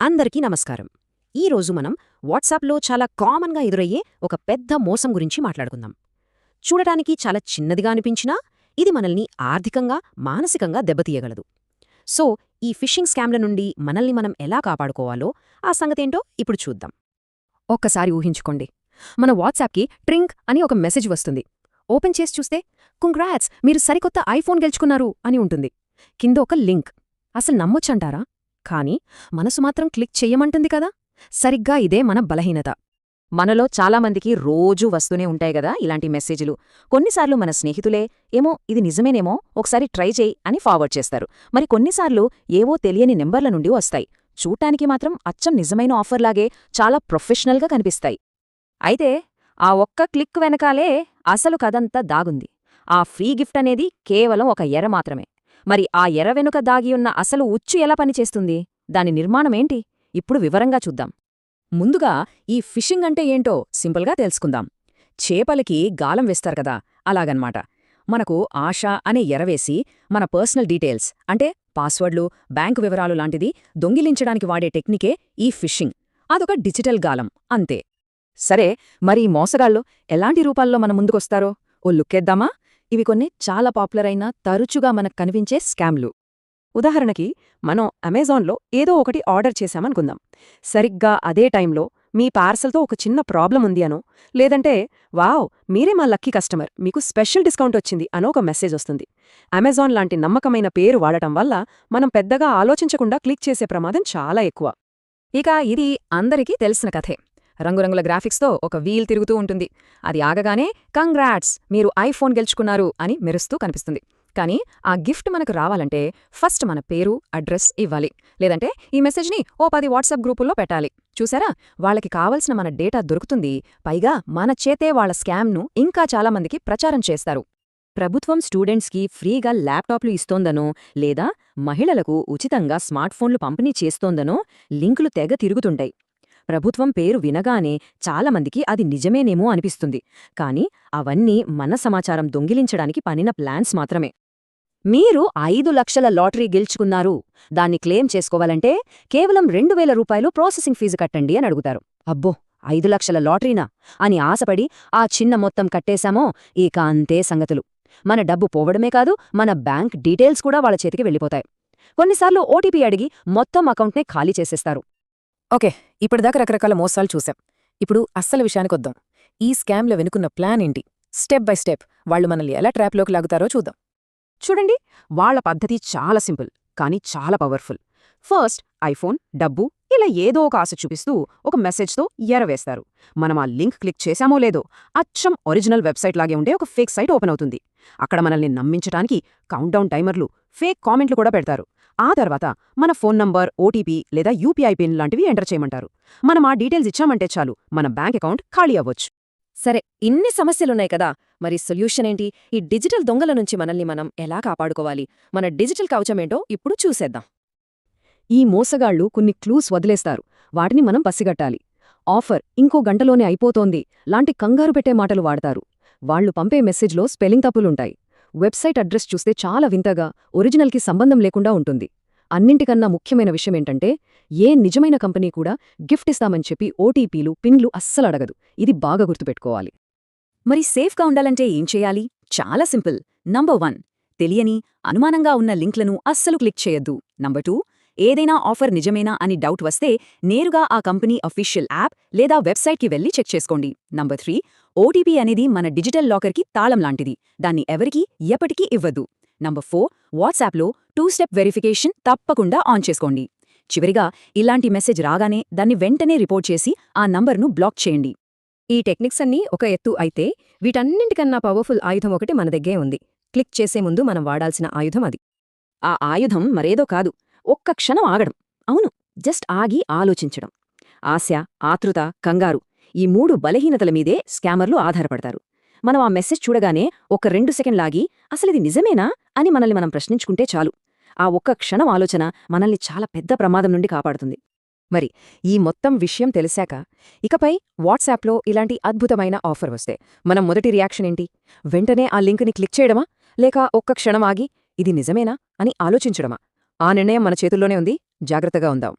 అందరికీ నమస్కారం. ఈరోజు మనం వాట్సాప్లో చాలా కామన్గా ఎదురయ్యే ఒక పెద్ద మోసం గురించి మాట్లాడుకుందాం. చూడటానికి చాలా చిన్నదిగా అనిపించినా ఇది మనల్ని ఆర్థికంగా మానసికంగా దెబ్బతీయగలదు. సో ఈ ఫిషింగ్ స్కామ్ల నుండి మనల్ని మనం ఎలా కాపాడుకోవాలో ఆ సంగతేంటో ఇప్పుడు చూద్దాం. ఒక్కసారి ఊహించుకోండి. మన వాట్సాప్కి ట్రింక్ అని ఒక మెసేజ్ వస్తుంది. ఓపెన్ చేసి చూస్తే కుంగ్రాట్స్ మీరు సరికొత్త ఐఫోన్ గెలుచుకున్నారు అని ఉంటుంది. కింద ఒక లింక్. అసలు నమ్మొచ్చంటారా? కానీ మనసు మాత్రం క్లిక్ చెయ్యమంటుంది కదా? సరిగ్గా ఇదే మన బలహీనత. మనలో చాలామందికి రోజూ వస్తూనే ఉంటాయి గదా ఇలాంటి మెసేజ్లు. కొన్నిసార్లు మన స్నేహితులే ఏమో ఇది నిజమేనేమో ఒకసారి ట్రై చేయి అని ఫార్వర్డ్ చేస్తారు. మరి కొన్నిసార్లు ఏవో తెలియని నెంబర్ల నుండి వస్తాయి. చూడటానికి మాత్రం అచ్చం నిజమైన ఆఫర్లాగే చాలా ప్రొఫెషనల్గా కనిపిస్తాయి. అయితే ఆ ఒక్క క్లిక్ వెనకాలే అసలు కదంతా దాగుంది. ఆ ఫ్రీ గిఫ్ట్ అనేది కేవలం ఒక ఎర మాత్రమే. మరి ఆ ఎర వెనుక దాగియున్న అసలు ఉచ్చు ఎలా పనిచేస్తుంది? దాని నిర్మాణమేంటి? ఇప్పుడు వివరంగా చూద్దాం. ముందుగా ఈ ఫిషింగ్ అంటే ఏంటో సింపుల్గా తెలుసుకుందాం. చేపలకి గాలం వేస్తారు కదా అలాగన్మాట. మనకు ఆశ అనే ఎరవేసి మన పర్సనల్ డీటెయిల్స్ అంటే పాస్వర్డ్లు బ్యాంకు వివరాలు లాంటిది దొంగిలించడానికి వాడే టెక్నికే ఈ ఫిషింగ్. అదొక డిజిటల్ గాలం అంతే. సరే మరి ఈ మోసగాళ్ళు ఎలాంటి రూపాల్లో మన ముందుకొస్తారో? ఓ లుక్కేద్దామా? ఇవి కొన్ని చాలా పాపులర్ అయిన తరచుగా మనకు కనిపించే స్కామ్లు. ఉదాహరణకి మనం అమెజాన్లో ఏదో ఒకటి ఆర్డర్ చేశామనుకుందాం. సరిగ్గా అదే టైంలో మీ పార్సల్తో ఒక చిన్న ప్రాబ్లం ఉంది అనో లేదంటే వావ్ మీరే మా లక్కీ కస్టమర్ మీకు స్పెషల్ డిస్కౌంట్ వచ్చింది అనో ఒక మెసేజ్ వస్తుంది. అమెజాన్ లాంటి నమ్మకమైన పేరు వాడటం వల్ల మనం పెద్దగా ఆలోచించకుండా క్లిక్ చేసే ప్రమాదం చాలా ఎక్కువ. ఇక ఇది అందరికీ తెలిసిన కథే. రంగురంగుల గ్రాఫిక్స్తో ఒక వీల్ తిరుగుతూ ఉంటుంది. అది ఆగగానే కంగ్రాట్స్! మీరు ఐఫోన్ గెలుచుకున్నారు అని మెరుస్తూ కనిపిస్తుంది. కానీ ఆ గిఫ్ట్ మనకు రావాలంటే ఫస్ట్ మన పేరు అడ్రస్ ఇవ్వాలి. లేదంటే ఈ మెసేజ్ని ఓ పది వాట్సాప్ గ్రూపుల్లో పెట్టాలి. చూసారా? వాళ్ళకి కావలసిన మన డేటా దొరుకుతుంది. పైగా మన చేతే వాళ్ళ స్కామ్ను ఇంకా చాలామందికి ప్రచారం చేస్తారు. ప్రభుత్వం స్టూడెంట్స్కి ఫ్రీగా ల్యాప్టాప్లు ఇస్తోందనో లేదా మహిళలకు ఉచితంగా స్మార్ట్ఫోన్లు పంపిణీ చేస్తోందనో లింకులు తెగ తిరుగుతుంటాయి. ప్రభుత్వం పేరు వినగానే చాలామందికి అది నిజమేనేమో అనిపిస్తుంది. కాని అవన్నీ మన సమాచారం దొంగిలించడానికి పనిన ప్లాన్స్ మాత్రమే. మీరు ఐదు లక్షల లాటరీ గెలుచుకున్నారు. దాన్ని క్లెయిమ్ చేసుకోవాలంటే కేవలం రెండు వేల రూపాయలు ప్రాసెసింగ్ ఫీజు కట్టండి అని అడుగుతారు. అబ్బో! ఐదు లక్షల లాటరీనా? అని ఆశపడి ఆ చిన్న మొత్తం కట్టేశామో ఇక అంతే సంగతులు. మన డబ్బు పోవడమే కాదు మన బ్యాంక్ డీటెయిల్స్ కూడా వాళ్ళ చేతికి వెళ్ళిపోతాయి. కొన్నిసార్లు ఓటీపీ అడిగి మొత్తం అకౌంట్నే ఖాళీ చేసేస్తారు. ఓకే ఇప్పటిదాకా రకరకాల మోసాలు చూశాం. ఇప్పుడు అస్సలు విషయానికొద్దాం ఈ స్కామ్ల వెనుకున్న ప్లాన్ ఏంటి? స్టెప్ బై స్టెప్ వాళ్ళు మనల్ని ఎలా ట్రాప్లోకి లాగుతారో చూద్దాం. చూడండి వాళ్ళ పద్ధతి చాలా సింపుల్ కానీ చాలా పవర్ఫుల్. ఫస్ట్ ఐఫోన్ డబ్బు ఇలా ఏదో ఒక ఆశ చూపిస్తూ ఒక మెసేజ్తో ఎరవేస్తారు. మనం ఆ లింక్ క్లిక్ చేశామో లేదో అచ్చం ఒరిజినల్ వెబ్సైట్ లాగే ఉండే ఒక ఫేక్ సైట్ ఓపెన్ అవుతుంది. అక్కడ మనల్ని నమ్మించటానికి కౌంట్డౌన్ టైమర్లు ఫేక్ కామెంట్లు కూడా పెడతారు. ఆ తర్వాత మన ఫోన్ నంబర్ ఓటీపీ లేదా యూపీఐ పిన్ లాంటివి ఎంటర్ చేయమంటారు. మనం ఆ డీటెయిల్స్ ఇచ్చామంటే చాలు మన బ్యాంక్ అకౌంట్ ఖాళీ అవ్వచ్చు. సరే ఇన్ని సమస్యలున్నాయి కదా! మరి సొల్యూషన్ ఏంటి? ఈ డిజిటల్ దొంగల నుంచి మనల్ని మనం ఎలా కాపాడుకోవాలి? మన డిజిటల్ కవచమేంటో ఇప్పుడు చూసేద్దాం. ఈ మోసగాళ్ళు కొన్ని క్లూస్ వదిలేస్తారు. వాటిని మనం పసిగట్టాలి. ఆఫర్ ఇంకో గంటలోనే అయిపోతోంది. లాంటి కంగారు పెట్టే మాటలు వాడతారు. వాళ్ళు పంపే మెసేజ్లో స్పెల్లింగ్ తప్పులుంటాయి. వెబ్సైట్ అడ్రస్ చూస్తే చాలా వింతగా ఒరిజినల్కి సంబంధం లేకుండా ఉంటుంది. అన్నింటికన్నా ముఖ్యమైన విషయమేంటంటే ఏ నిజమైన కంపెనీ కూడా గిఫ్ట్ ఇస్తామని చెప్పి ఓటీపీలు పిన్లు అస్సలు అడగదు. ఇది బాగా గుర్తుపెట్టుకోవాలి. మరి సేఫ్గా ఉండాలంటే ఏం చేయాలి? చాలా సింపుల్. నంబర్ వన్ తెలియని అనుమానంగా ఉన్న లింక్లను అస్సలు క్లిక్ చేయొద్దు. నంబర్ టూ ఏదైనా ఆఫర్ నిజమేనా అని డౌట్ వస్తే నేరుగా ఆ కంపెనీ అఫీషియల్ యాప్ లేదా వెబ్సైట్కి వెళ్ళి చెక్ చేసుకోండి. నంబర్ త్రీ ఓటీపీ అనేది మన డిజిటల్ లాకర్కి తాళం లాంటిది. దాన్ని ఎవరికీ ఎప్పటికీ ఇవ్వద్దు నంబర్ ఫోర్ వాట్సాప్లో టూ స్టెప్ వెరిఫికేషన్ తప్పకుండా ఆన్ చేసుకోండి. చివరిగా ఇలాంటి మెసేజ్ రాగానే దాన్ని వెంటనే రిపోర్ట్ చేసి ఆ నంబర్ను బ్లాక్ చేయండి. ఈ టెక్నిక్స్ అన్నీ ఒక ఎత్తు అయితే వీటన్నింటికన్నా పవర్ఫుల్ ఆయుధం ఒకటి మన దగ్గే ఉంది. క్లిక్ చేసే ముందు మనం వాడాల్సిన ఆయుధం అది. ఆ ఆయుధం మరేదో కాదు. ఒక్క క్షణం ఆగడం. అవును జస్ట్ ఆగి ఆలోచించడం. ఆశ ఆతృత కంగారు ఈ మూడు బలహీనతల మీదే స్కామర్లు ఆధారపడతారు. మనం ఆ మెసేజ్ చూడగానే ఒక రెండు సెకండ్లాగి అసలిది నిజమేనా అని మనల్ని మనం ప్రశ్నించుకుంటే చాలు. ఆ ఒక్క క్షణం ఆలోచన మనల్ని చాలా పెద్ద ప్రమాదం నుండి కాపాడుతుంది. మరి ఈ మొత్తం విషయం తెలిసాక ఇకపై వాట్సాప్లో ఇలాంటి అద్భుతమైన ఆఫర్ వస్తే మనం మొదటి రియాక్షన్ ఏంటి? వెంటనే ఆ లింక్ని క్లిక్ చేయడమా? లేక ఒక్క క్షణం ఆగి ఇది నిజమేనా అని ఆలోచించడమా? ఆ నిర్ణయం మన చేతుల్లోనే ఉంది. జాగ్రత్తగా ఉందాం.